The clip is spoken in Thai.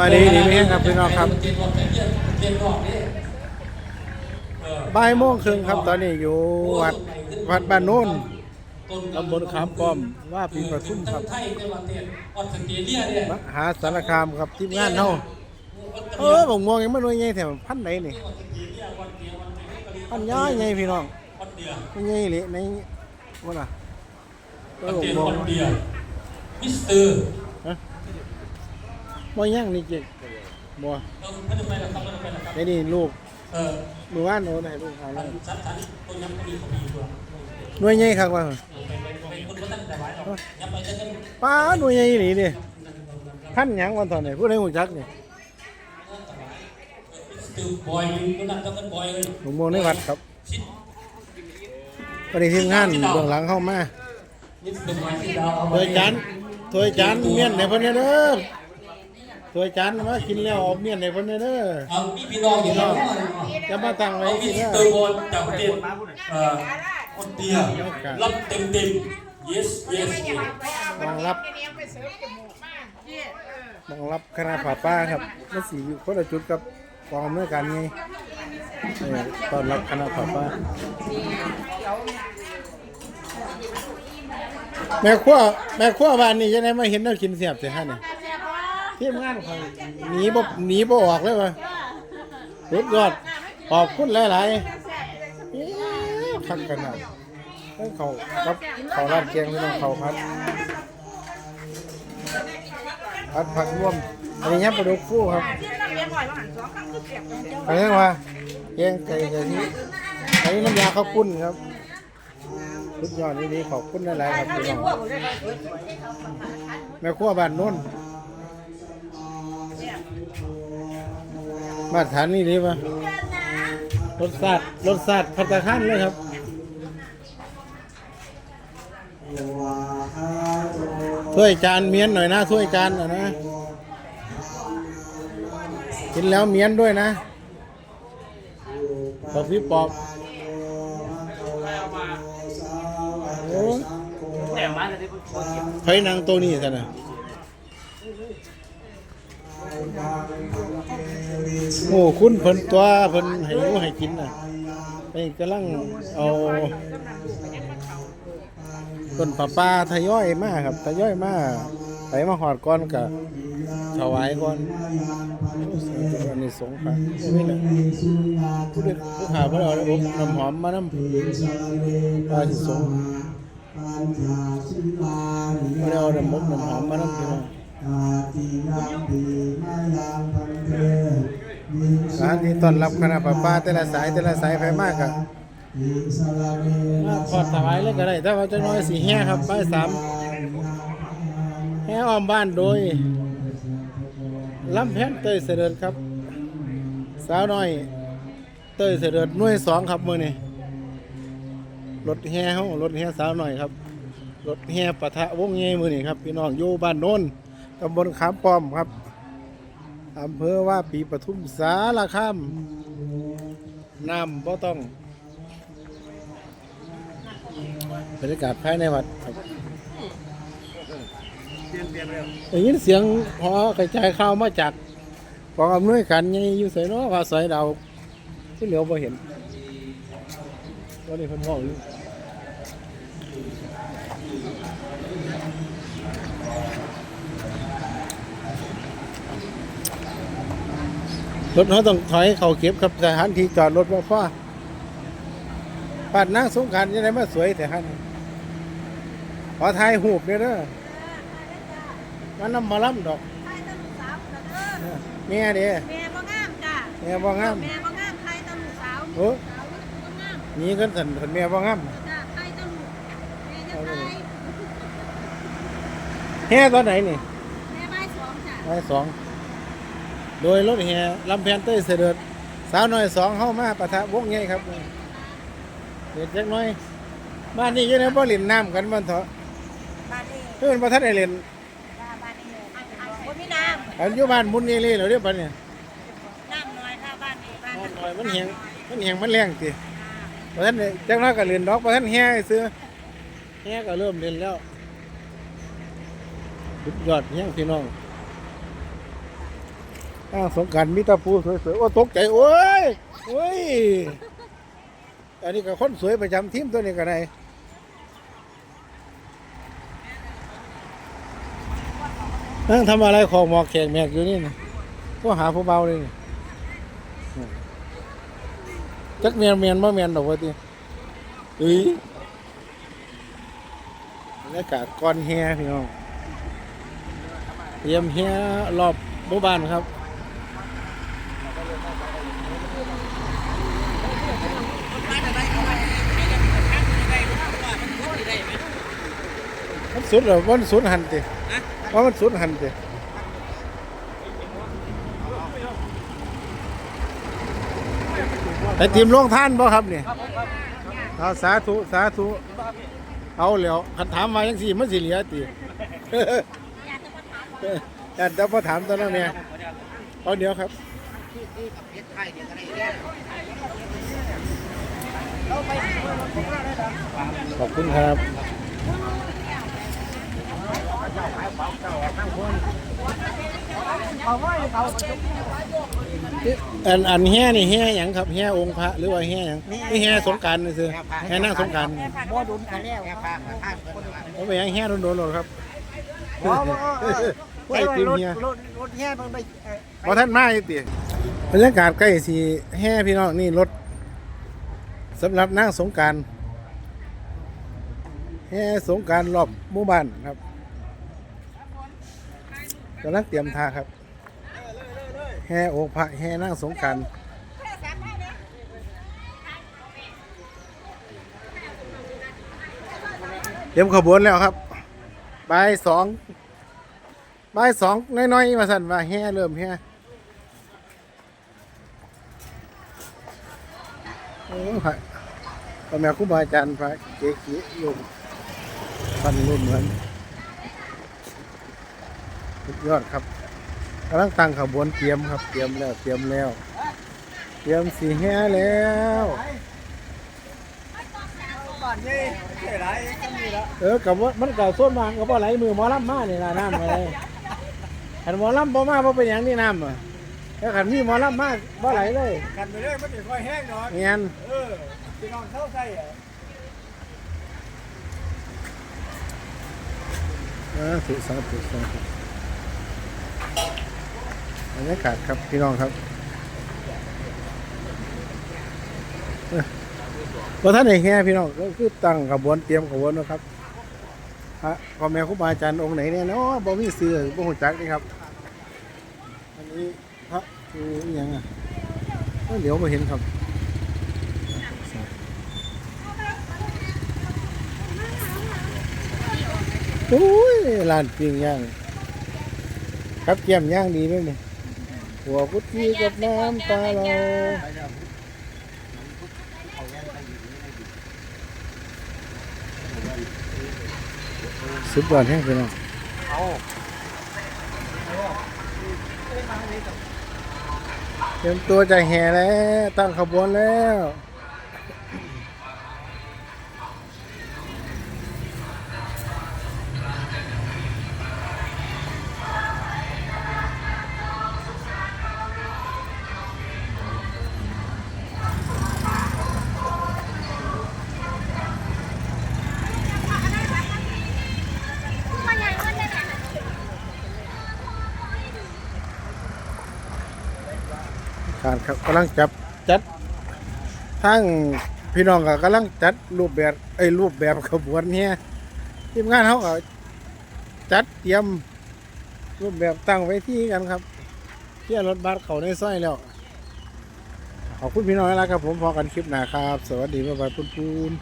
มาดีดีไหมครับพี่น้องครับบ่ายโมงครึ่งครับตอนนี้อยู่วัดวัดบ้านโน้นตำบลขามป้อมว่าปีประทุมครับมหาสารคามครับทีมงานเฮาเออผมมองยังไม่รู้ไงแถวพันไหนนี่พันย้อยไงพี่น้องออสเดียไม่ไงเลยในว่าล่ะเออระผเทมมองอสเดียมิสเตอร์ บ่ยังนี่เจ๊บ่เออไม่ได้ไปแล้วครับไม่ได้ไปแล้วครับไอ้นี่ลูกเออมือว่านโน้นให้ลูกหาอัแล้นวสัตว์สัตว์ตัวยังไม่ดีเขาดีตัวหน่วยใหญ่ครับว่าไปไปไปคนก็ตั้งแต่ไว้หรอกยังไปจะจะป้าหน่วยใหญ่นี่ดิพันหยังวันตอนไหนผู้ใดหูจักนี่มิสเตอร์บอยคนนั้นต้องเป็นบอยเลยผมมองในวัดครับชิดวันนี้ทีมงานเบื้องหลังเข้ามามิสเตอร์บอยที่ดาวเอาถวยจานถวยจานเมียนในเพิ่นเด้อ ถวยจานมากินแล้วเอาเมียนในเพิ่นเด้อเอามีพี่น้องอยู่แล้วจะมาตั้งไว้เอามิที่สเด้อเตอร์บอยจากประเทศเอ่อออสเตรียรับเต็มเต็ม yes yes รองรับรองรับคณะผาป้าครับมันสิอยู่คนละจุดกับกองอำนวยการไงเออต้อนรับคณะผาป้าแม่ครัวแม่ครัวบ้านนี้จะได้มาเห็นแนวกินเสียบสิฮะเนี่ย ทีมงานเขาหนีบ่หนีบ่ออกเลยวะสุดยอดขอบคุณหลายๆเอ๊ะคักขนาดเอ้ยเขาครับเขาราดแกงไม่ต้องเขาพัดพัดผักร่วมอันนี้ยำปลาดุกฟูครับอันนี้ว่าแกงไก่ไก่ที่อันนี้น้ำยาข้าวปุ้นครับสุดยอดดีๆขอบคุณหลายๆครับพี่น้องแม่ครัวบ้านโน้น มาตรฐานนี่ดีป่ะรสชาติรสชาติพัตตาคารเลยครับถ้วยจานเมียนหน่อยนะถ้วยจานอะนะ กินแล้วเมียนด้วยนะปอบพี่ปอบโอ้ไฟนางตัวนี้ท่านนะ โอ้คุณเพิ่นตัวเพิ่นให้หนูให้กินน่ะไปกำลังเอาต้นปลาปลาทยอยมาครับทยอยมาไปมาหอดก่อนกะถวายก่อนอันนี้สงฆ์ค่ะนี่แหละผู้เด็กผู้ขาพิ่นเอาอบน้ำหอมมาน้ำว่าสิสงฆ์เพิ่นเอาน้ำมกน้ำหอมมาน้ำพี่น้อง สถานที่ต้อนรับคณะป้าป้าแต่ละสายแต่ละสายไปมากอะมาขอดถวายเลยก็ได้ถ้าว่าจะน้อยสีแห่ครับป้ายสามแห่อ้อมบ้านโดยลำแพนเตยเสด็จครับ สาวน้อย เตยเสด็จหน่วยสองครับมือนี่รถแห่เฮารถแห่สาวหน้อยครับรถแห่ปะทะวงเงมือนี่ครับพี่น้องอยู่บ้านโน้นตำบลขามปอมครับ อำเภอว่าปีปทุมสารคามน้ำบ่ต้องบรรยากาศภายในวัดครับได้ยินเสียงพอกระจายข่าวมาจากกองอำนวยการยังอยู่ใส่เนาะว่าสอยดาวที่เหลียวบ่เห็นวันนี้เพิ่นบอกอยู่ รถเขาต้องถอยเขาเก็บครับสถานที่จอดรถว่าพ่อปาดนั่งสงกรารยังไงมาสวยแต่ฮันขอถ่ายหูปเด้อเด้อมันนำมาล้ำดอกไทยตะลุสาวตะเด้อแม่เด้แม่บ่งามจ้ะแม่บ่งามแม่บ่งามไทยตะลุสาวโอ้สาวบ่งามหนี่กันสันสันแม่บ่งามจ้ะไทยตะลุแม่จะไทยแห่ตอนไหนนี่แม่ใบายสองจ้ะไว้สอง โดยรถแห่ลำแพนเต้ยเสด็จสาวน้อยสองเข้ามาปะทะวงใหญ่ครับเด็กเล็กน้อยบ้านนี้ยังไงบ่เล่นน้ำกันบ้านเถอะบ้านนี้เพื่อนบ่ทันได้เล่นจ้ะบ้านนี้บ่มีน้อันอยู่บ้านมุนนี่เลยเหรอเรียกปานเนี่ยำน้ำน้อยค่ะบ้านนี้บ้านน้ำน้อยมันแหงมันแหงมันแรงติเพราะฉะนั้นเนี่ยจังน้อยก็เล่นดอกเพราะฉะนั้นแห่ซื้อแห่ก็เริ่มเล่นแล้วสุดยอดแห่งพี่น้อง อ้าวสงการมิตรภูสวยๆโอ้ตกใจโอ้ยโอ้ยอันนี้ก็คนสวยประจำทีมตัวนี้ก็ได้นั่งทำอะไรของหมอกแขกแมกอยู่นี่นะก็หาผู้เบาเลยนี่จักเมียนเมียนบ่เมียนดอกว่าติเอ้ยบรรยากาศก่อนแฮพี่น้องเตรียมแฮรอบหมู่บ้านครับ สุดเหรอมันสุดหันติว่ามันสุดหันติไปทีมลงท่านบ่ครับเนี่ยเอาสาธุสาธุเอาแล้วคันถามมายังสี่มันสิเหลียติอยากจะมาถามตอนนั้นเนี่ยเอาเดี๋ยวครับขอบคุณครับ อันอันแห่นี่แห่หยังครับแห่องค์พระหรือว่าแห่หยังนี่แห่สงกรารนี่คือแห่นั่งสงกรารบ่ดุนกันแล้วผมไปหยังแห่โดนๆหรอกครับว้าวไอ้ทีมเฮียรถรถแห่มันไปเอ่อพอท่านมาอยู่ติบรรยากาศใกล้สีแห่พี่น้องนี่รถสำหรับนั่งสงกรารแห่สงกรารรอบหมู่บ้านครับ กำลังเตรียมทาครับ แห่องค์พระแห่นั่งสงการเตรียมขบวนแล้วครับบายสองบายสองน้อยๆมาสั่นว่าแห่เริ่มแห่โอ้พระพระแม่ครูบาอาจารย์พระเกจิโยมท่านรุ่นเหมือน ยอดครับกำลังตั้งขบวนเตรียมครับ เตรียมแล้ว เตรียมแล้ว เตรียมสีแห่แล้วบ้านนี่เท่าไหรก็มีละเออกับว่ามันเก่าส้นมางก็บ่ไหลมือหมอลำมานี่ล่ะน้ำอะไรขันหมอลำบ่มาบ่เป็นอย่างนี้น้ำอะแล้วขันมีหมอลำมาบ่ไหลเลยกันไปเลยมันจะค่อยแห้งหน่อยเงี้ยนเออพี่น้องเข้าใส่อะเออสุสาธุสาธุ บรรยากาศครับพี่น้องครับเอ้อบ่ท่านไหนแห่พี่น้องก็คือตั้งขบวนเตรียมขบวนนะครับพระพ่อแม่ครูบาอาจารย์องค์ไหนเนี่ยเนาะบ่มีเสือบ่ฮู้จักนี่ครับ อันนี้พระคืออหยังอะเดี๋ยวบ่เห็นครับโอ้ยร้านปิ้งย่าง ครับเกียมย่างดีด้วยนี่ หัวกุทธีกับน้ำตาเราสุดยอดแห้งพี่น้องเอาเตรียมตัวจะแห่แล้ว ตั้งขบวนแล้ว การครับกำลังจับจัดทั้งพี่น้องก็กำลังจัดรูปแบบไอ้รูปแบบขบวนเนี่ยทีมงานเขาก็จัดเตรียมรูปแบบตั้งไว้ที่กันครับเที่ยรถบัสเขาในซอยแล้วขอบคุณพี่น้องแล้วครับผมพอกันคลิปหน้าครับ สวัสดีบ๊ายบายปุ้น